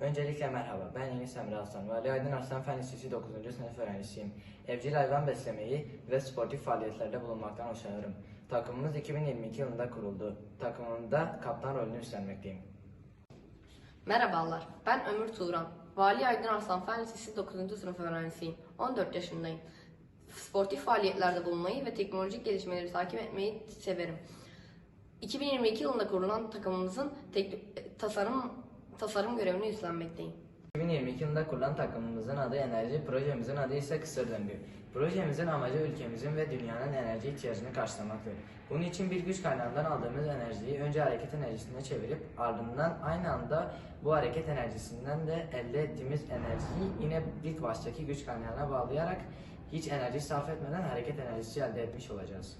Merhaba, ben Enis Emre Aslan. Vali Aydın Arslan Fen Lisesi 9. sınıf öğrencisiyim. Evcil hayvan beslemeyi ve sportif faaliyetlerde bulunmaktan hoşlanırım. Takımımız 2022 yılında kuruldu. Takımımda kaptan rolünü üstlenmekteyim. Merhabalar, ben Ömür Turan. Vali Aydın Arslan Fen Lisesi 9. sınıf öğrencisiyim. 14 yaşındayım. Sportif faaliyetlerde bulunmayı ve teknolojik gelişmeleri takip etmeyi severim. 2022 yılında kurulan takımımızın tasarım tasarım görevini üstlenmekteyim. 2022 yılında kurulan takımımızın adı Enerji, projemizin adı ise Kısır Döngü. Projemizin amacı ülkemizin ve dünyanın enerji ihtiyacını karşılamaktır. Bunun için bir güç kaynağından aldığımız enerjiyi önce hareket enerjisine çevirip ardından aynı anda bu hareket enerjisinden de elde ettiğimiz enerjiyi yine ilk baştaki güç kaynağına bağlayarak hiç enerji sarf etmeden hareket enerjisi elde etmiş olacağız.